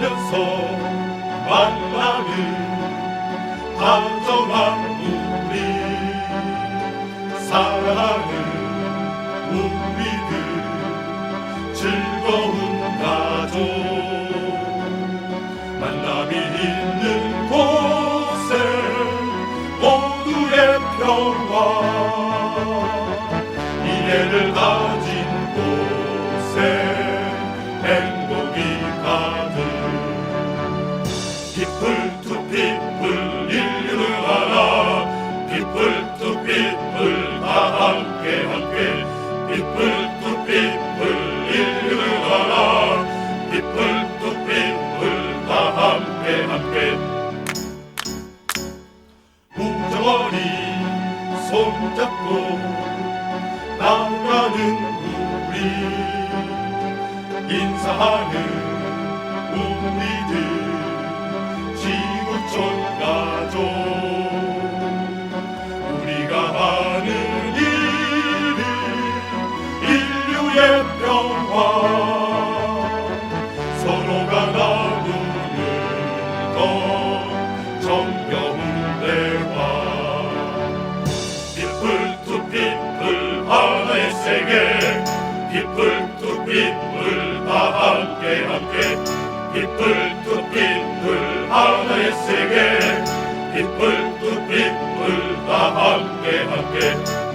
살면서 만남을 다정한 우리 사랑은 우리들 즐거운 가족. 만남이 있는 곳에 모두의 평화. 이해를 다 people to people 다 함께 함께 인류를 알아 people to people 다 함께 함께 우정어리 손잡고 나가는 우리 인사하는 우리들 지 인류의 평화 서로가 나누는 것 정겨운 대화 people to people 하나의 세계 people to people 다 함께 함께 people to people 하나의 세계 people to people 다 함께 함께